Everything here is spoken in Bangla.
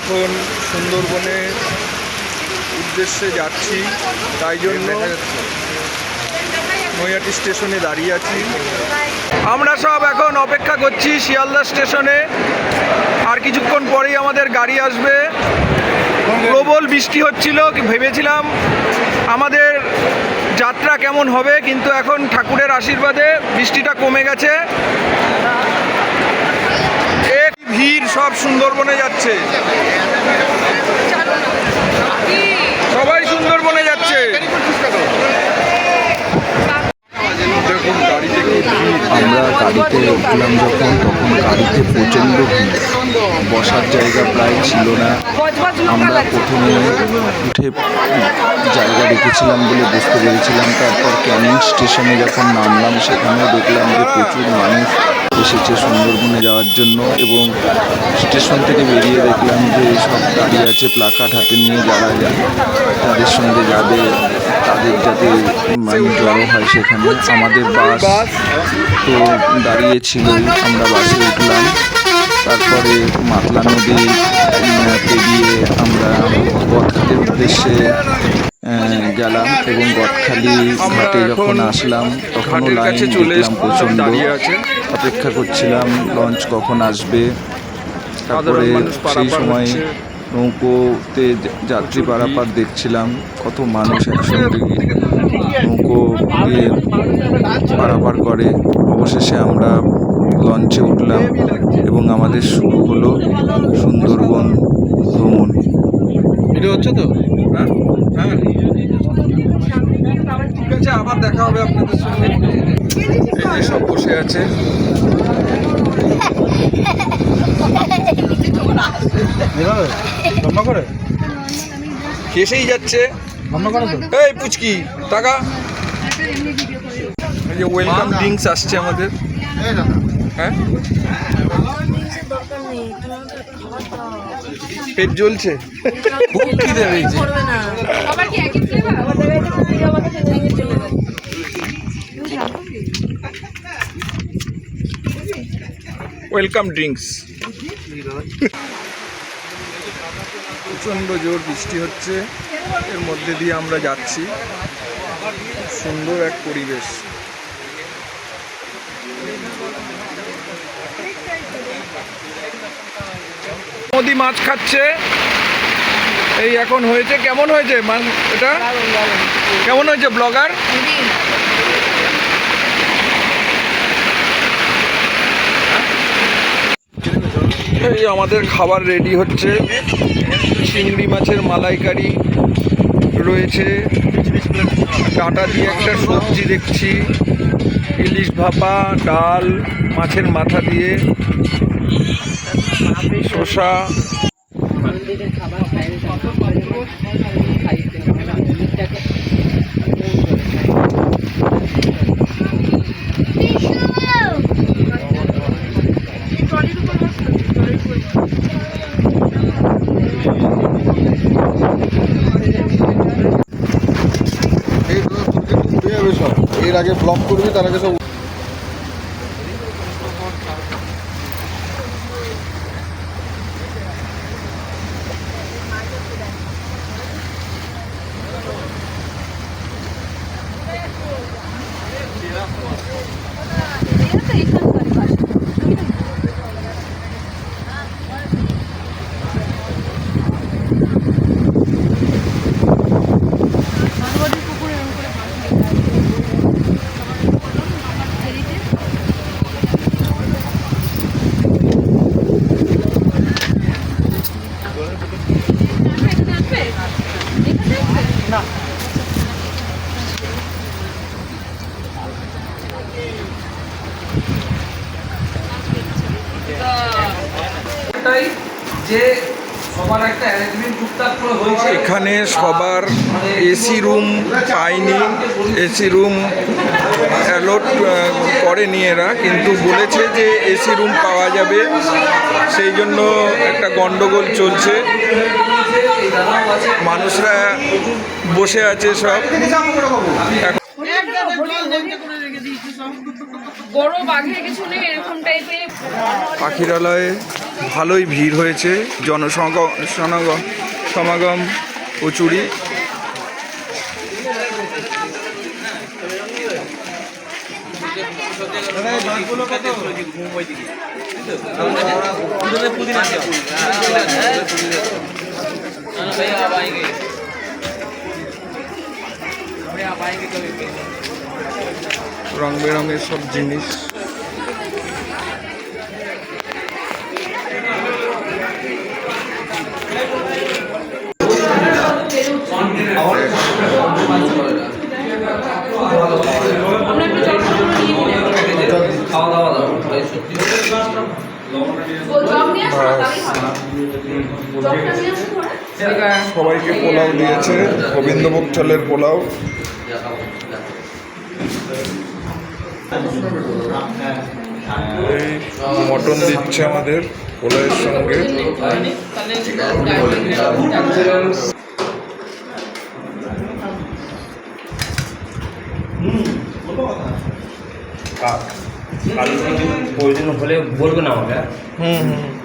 এখন সুন্দরবনে উদ্দেশ্যে যাচ্ছি, তাই জন্য নৈহাটি স্টেশনে দাঁড়িয়ে আছি। আমরা সব এখন অপেক্ষা করছি শিয়ালদা স্টেশনে। আর কিছুক্ষণ পরেই আমাদের গাড়ি আসবে। প্রবল বৃষ্টি হচ্ছিল, ভেবেছিলাম আমাদের যাত্রা কেমন হবে, কিন্তু এখন ঠাকুরের আশীর্বাদে বৃষ্টিটা কমে গেছে। ভিড় সব সুন্দরবনে যাচ্ছে। সবাই সুন্দরবনে যাচ্ছে। আমরা গাড়িতে উঠলাম যখন, তখন গাড়িতে প্রচণ্ড বসার জায়গা প্রায় ছিল না। আমরা প্রথমে উঠে জায়গা রেখেছিলাম বলে বুঝতে পেরেছিলাম, তারপর ক্যানিং স্টেশনে যখন নামলাম সেখানেও দেখলাম যে প্রচুর মানুষ এসেছে সুন্দরবনে যাওয়ার জন্য এবং স্টেশন থেকে বেরিয়ে দেখলাম যে সব দাঁড়িয়ে আছে প্লাকার্ড হাতে নিয়ে যারা তাদের সঙ্গে যাবে তাদের যাতে মানে জড়ো হয় সেখানে। আমাদের বাস তো দাঁড়িয়েছিল আমরা বাসে উঠলাম। তারপরে মাতলা নদী পেরিয়ে আমরা গদখালির উদ্দেশ্যে গেলাম এবং গদখালি ঘাটে যখন আসলাম তখন লাইন দেখলাম প্রচণ্ড। অপেক্ষা করছিলাম লঞ্চ কখন আসবে। তারপরে সেই সময় নৌকোতে যাত্রী পারাপার দেখছিলাম কত মানুষ একসঙ্গে নৌকো দিয়ে পারাপার করে। অবশেষে আমরা লঞ্চে উঠলাম এবং আমাদের শুরু হলো সুন্দরবন ভ্রমণ। ভিডিও হচ্ছে তো? হ্যাঁ? হ্যাঁ? ঠিক আছে আবার দেখা হবে আপনাদের সঙ্গে। এই সব বসে আছে। করে? কেসেই যাচ্ছে। এই পুচকি টাকা। এই যে ওয়েলকাম ড্রিঙ্কস আসছে আমাদের। হ্যাঁ? পেট জ্বলছে। খুব খিদে পেয়েছে। ওয়েলকাম ড্রিঙ্কস প্রচণ্ড জোর বৃষ্টি হচ্ছে। এর মধ্যে দিয়ে আমরা যাচ্ছি। সুন্দর এক পরিবেশ। নদী মাছ খাচ্ছে। এই এখন হয়েছে, কেমন হয়েছে? মাছ এটা? কেমন হয়েছে, ব্লগার? এই আমাদের খাবার রেডি হচ্ছে। চিংড়ি মাছের মালাইকারি রয়েছে। ডাটা দিয়ে একটা সবজি দেখছি। ইলিশ ভাপা, ডাল, মাছের মাথা দিয়ে। শসা এর আগে ব্লক করবি তার আগে সব এটাই যে এখানে সবার এসি রুম পায়নি। এসি রুম অ্যালোট করেনি এরা কিন্তু বলেছে যে এসি রুম পাওয়া যাবে। সেই জন্য একটা গন্ডগোল চলছে। মানুষরা বসে আছে সব। এখন পাখিরালয়ে ভালোই ভিড় হয়েছে জনসমাগম সমাগম সমাগম প্রচুরই রং বেরঙের সব জিনিস। সবাইকে পোলাও দিয়েছে। গোবিন্দভোগ চালের পোলাও। মটন দিচ্ছে আমাদের পোলাওয়ের সঙ্গে কাল থেকে প্রয়োজন হলে বলবেন আমাকে? হুম হুম